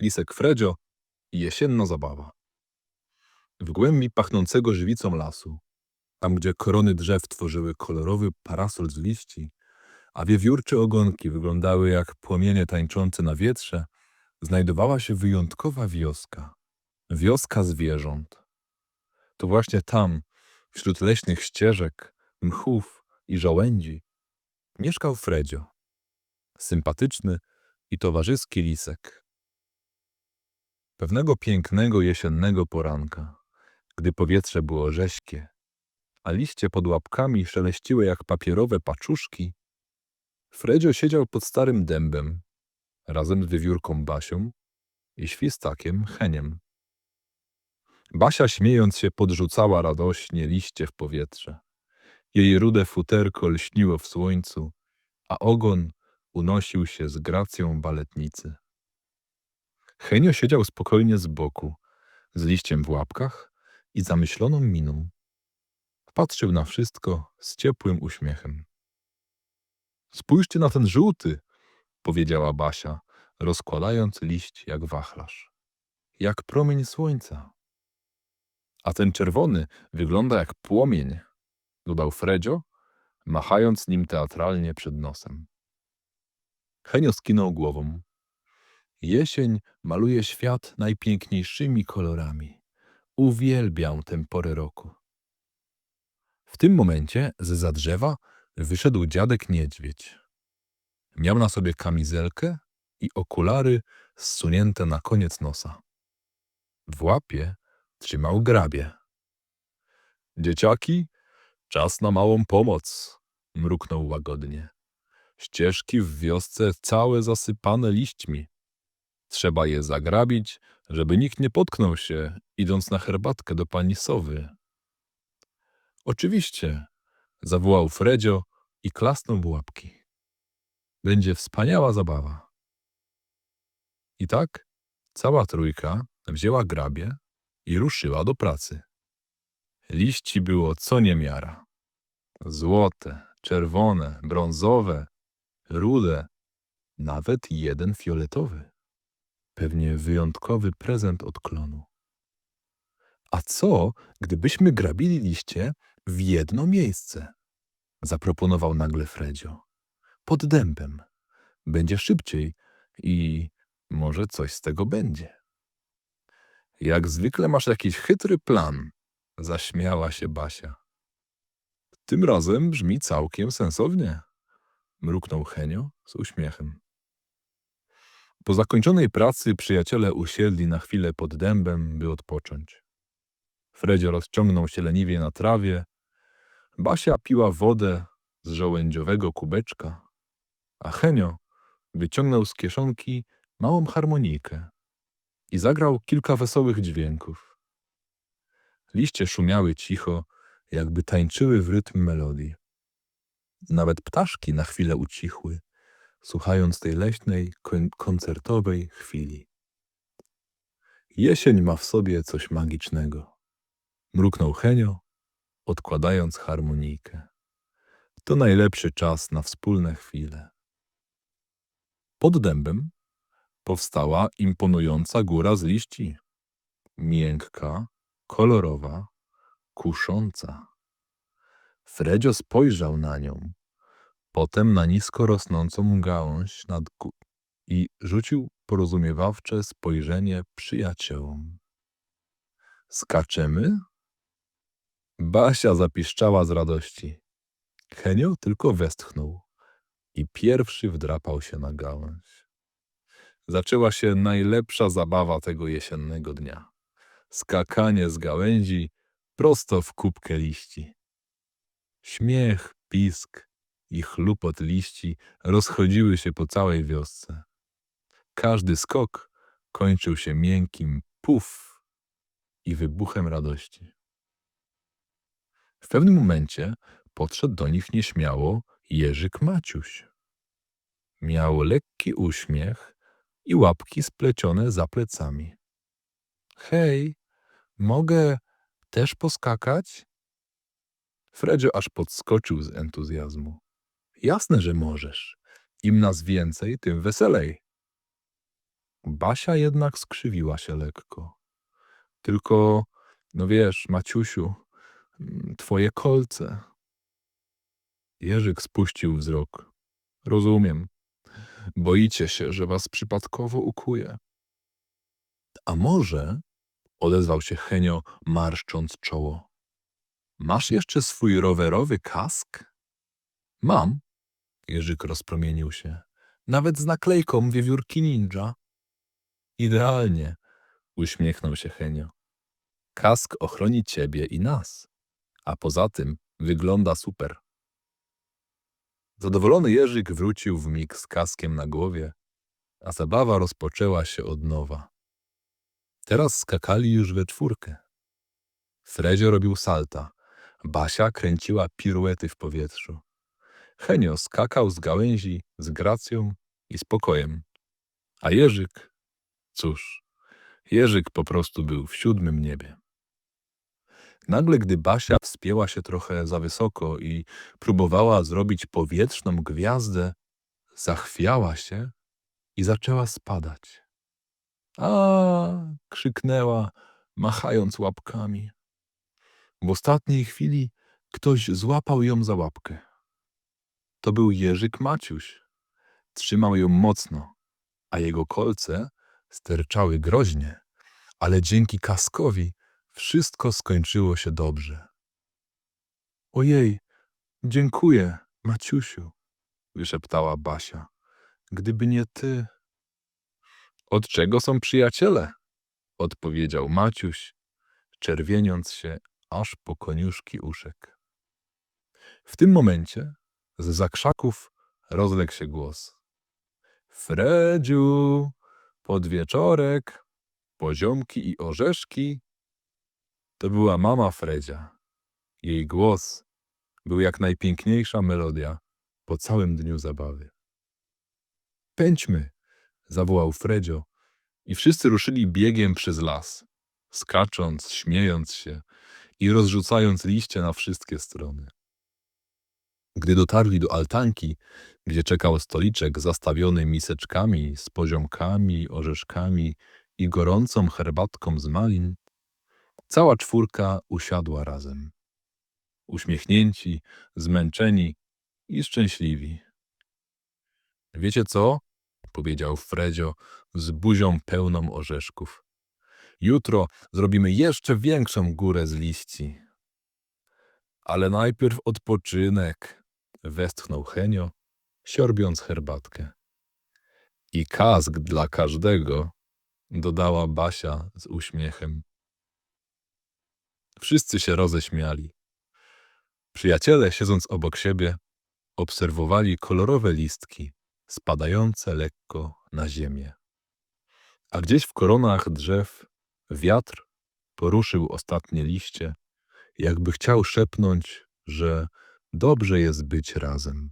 lisek Fredzio i jesienna zabawa. W głębi pachnącego żywicą lasu, tam gdzie korony drzew tworzyły kolorowy parasol z liści, a wiewiórcze ogonki wyglądały jak płomienie tańczące na wietrze, znajdowała się wyjątkowa wioska. Wioska zwierząt. To właśnie tam, wśród leśnych ścieżek, mchów i żołędzi, mieszkał Fredzio. Sympatyczny i towarzyski lisek. Pewnego pięknego jesiennego poranka, gdy powietrze było rześkie, a liście pod łapkami szeleściły jak papierowe paczuszki, Fredzio siedział pod starym dębem, razem z wiewiórką Basią i świstakiem Heniem. Basia śmiejąc się podrzucała radośnie liście w powietrze. Jej rude futerko lśniło w słońcu, a ogon unosił się z gracją baletnicy. Henio siedział spokojnie z boku, z liściem w łapkach i zamyśloną miną. Patrzył na wszystko z ciepłym uśmiechem. Spójrzcie na ten żółty, powiedziała Basia, rozkładając liść jak wachlarz. Jak promień słońca. A ten czerwony wygląda jak płomień, dodał Fredzio, machając nim teatralnie przed nosem. Henio skinął głową. Jesień maluje świat najpiękniejszymi kolorami. Uwielbiam tę porę roku. W tym momencie z drzewa wyszedł dziadek niedźwiedź. Miał na sobie kamizelkę i okulary zsunięte na koniec nosa. W łapie trzymał grabie. Dzieciaki, czas na małą pomoc, mruknął łagodnie. Ścieżki w wiosce całe zasypane liśćmi. Trzeba je zagrabić, żeby nikt nie potknął się, idąc na herbatkę do pani Sowy. Oczywiście, zawołał Fredzio i klasnął łapki. Będzie wspaniała zabawa. I tak cała trójka wzięła grabie i ruszyła do pracy. Liści było co niemiara. Złote, czerwone, brązowe, rude, nawet jeden fioletowy. Pewnie wyjątkowy prezent od klonu. A co, gdybyśmy grabili liście w jedno miejsce? Zaproponował nagle Fredzio. Pod dębem. Będzie szybciej i może coś z tego będzie. Jak zwykle masz jakiś chytry plan, zaśmiała się Basia. Tym razem brzmi całkiem sensownie, mruknął Henio z uśmiechem. Po zakończonej pracy przyjaciele usiedli na chwilę pod dębem, by odpocząć. Fredzio rozciągnął się leniwie na trawie, Basia piła wodę z żołędziowego kubeczka, a Henio wyciągnął z kieszonki małą harmonijkę i zagrał kilka wesołych dźwięków. Liście szumiały cicho, jakby tańczyły w rytm melodii. Nawet ptaszki na chwilę ucichły, słuchając tej leśnej, kon- koncertowej chwili. Jesień ma w sobie coś magicznego. Mruknął Henio, odkładając harmonijkę. To najlepszy czas na wspólne chwile. Pod dębem powstała imponująca góra z liści. Miękka, kolorowa, kusząca. Fredzio spojrzał na nią, potem na nisko rosnącą gałąź nad i rzucił porozumiewawcze spojrzenie przyjaciołom. Skaczemy? Basia zapiszczała z radości. Henio tylko westchnął i pierwszy wdrapał się na gałąź. Zaczęła się najlepsza zabawa tego jesiennego dnia. Skakanie z gałęzi prosto w kubkę liści. Śmiech, pisk i chlupot liści rozchodziły się po całej wiosce. Każdy skok kończył się miękkim puf i wybuchem radości. W pewnym momencie podszedł do nich nieśmiało Jerzyk Maciuś. Miał lekki uśmiech i łapki splecione za plecami. Hej, mogę też poskakać? Fredzio aż podskoczył z entuzjazmu. Jasne, że możesz. Im nas więcej, tym weselej. Basia jednak skrzywiła się lekko. Tylko, no wiesz, Maciusiu, mm, twoje kolce. Jerzyk spuścił wzrok. Rozumiem. Boicie się, że was przypadkowo ukuje. A może, odezwał się Henio, marszcząc czoło. Masz jeszcze swój rowerowy kask? Mam. Jerzyk rozpromienił się. Nawet z naklejką wiewiórki ninja. Idealnie, uśmiechnął się Henio. Kask ochroni ciebie i nas. A poza tym wygląda super. Zadowolony Jerzyk wrócił w mig z kaskiem na głowie, a zabawa rozpoczęła się od nowa. Teraz skakali już we czwórkę. Fredzio robił salta, Basia kręciła piruety w powietrzu. Henio skakał z gałęzi z gracją i spokojem. A Jerzyk, cóż, Jerzyk po prostu był w siódmym niebie. Nagle, gdy Basia wspięła się trochę za wysoko i próbowała zrobić powietrzną gwiazdę, zachwiała się i zaczęła spadać. A! krzyknęła, machając łapkami. W ostatniej chwili ktoś złapał ją za łapkę. To był Jerzyk Maciuś. Trzymał ją mocno, a jego kolce sterczały groźnie, ale dzięki kaskowi wszystko skończyło się dobrze. Ojej, dziękuję, Maciusiu, wyszeptała Basia. Gdyby nie ty. Od czego są przyjaciele? odpowiedział Maciuś, czerwieniąc się aż po koniuszki uszek. W tym momencie z zakrzaków rozległ się głos. Fredziu, podwieczorek, poziomki i orzeszki. To była mama Fredzia. Jej głos był jak najpiękniejsza melodia po całym dniu zabawy. Pędźmy, zawołał Fredzio i wszyscy ruszyli biegiem przez las, skacząc, śmiejąc się i rozrzucając liście na wszystkie strony. Gdy dotarli do altanki, gdzie czekał stoliczek zastawiony miseczkami z poziomkami, orzeszkami i gorącą herbatką z malin, cała czwórka usiadła razem. Uśmiechnięci, zmęczeni i szczęśliwi. Wiecie co? powiedział Fredzio z buzią pełną orzeszków. Jutro zrobimy jeszcze większą górę z liści. Ale najpierw odpoczynek, westchnął Henio, siorbiąc herbatkę. I kask dla każdego, dodała Basia z uśmiechem. Wszyscy się roześmiali. Przyjaciele, siedząc obok siebie, obserwowali kolorowe listki spadające lekko na ziemię. A gdzieś w koronach drzew wiatr poruszył ostatnie liście, jakby chciał szepnąć, że dobrze jest być razem.